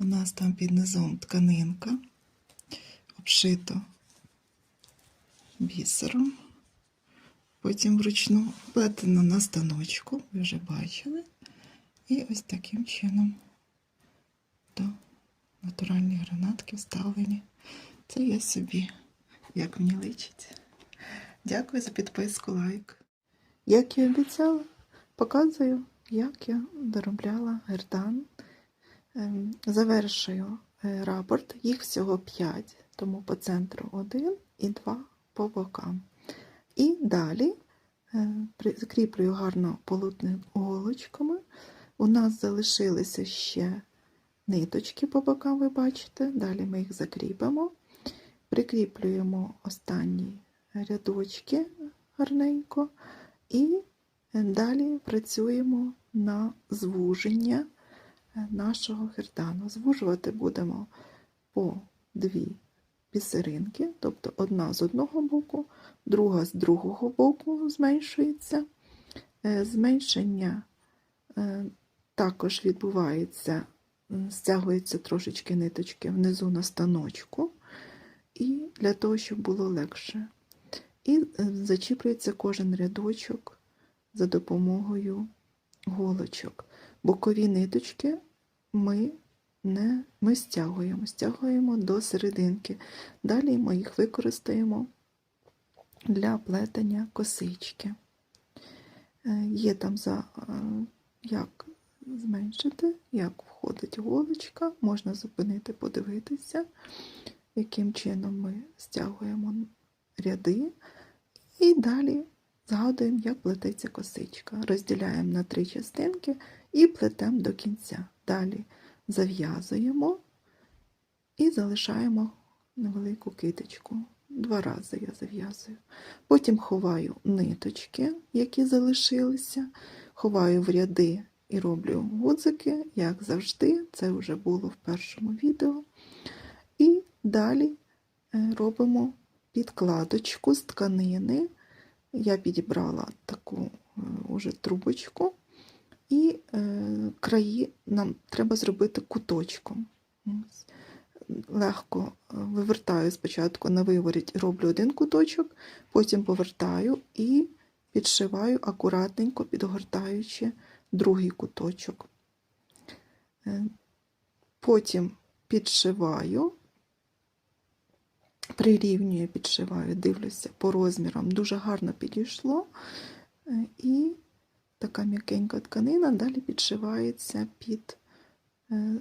У нас там під низом тканинка, обшито бісером. Потім вручну плетено на станочку, ви вже бачили. І ось таким чином до натуральні гранатки вставлені. Це я собі, як мені личить. Дякую за підписку, лайк. Як і обіцяла, показую, як я доробляла гердан. Ем, Завершую е, рапорт. Їх всього 5, тому по центру 1 і 2 по бокам. І далі е, закріплюю гарно полотним голочками. У нас залишилися ще ниточки по бокам, ви бачите. Далі ми їх закріпимо. Прикріплюємо останні рядочки гарненько. І е, далі працюємо на звуження нашого гердану. Звужувати будемо по дві пісеринки, тобто одна з одного боку, друга з другого боку зменшується. Е, Зменшення е, також відбувається, м, стягується трошечки ниточки внизу на станочку, і для того, щоб було легше. І е, зачіплюється кожен рядочок за допомогою голочок. Бокові ниточки ми не ми стягуємо, стягуємо до серединки. Далі ми їх використаємо для плетення косички. Е, Є там за е, як зменшити, як входить голочка, можна зупинити, подивитися, яким чином ми стягуємо ряди. І далі згадуємо, як плететься косичка. Розділяємо на три частинки і плетемо до кінця. Далі зав'язуємо і залишаємо невелику киточку. Два рази я зав'язую. Потім ховаю ниточки, які залишилися, ховаю в ряди і роблю гудзики, як завжди. Це вже було в першому відео. І далі е, робимо підкладочку з тканини. Я підібрала таку е, уже трубочку, і краї нам треба зробити куточком. Легко е, вивертаю спочатку на виворіт, роблю один куточок, потім повертаю і підшиваю акуратненько, підгортаючи другий куточок. Е, Потім підшиваю, прирівнюю, підшиваю, дивлюся по розмірам. Дуже гарно підійшло. Е, І така м'якенька тканина далі підшивається під е,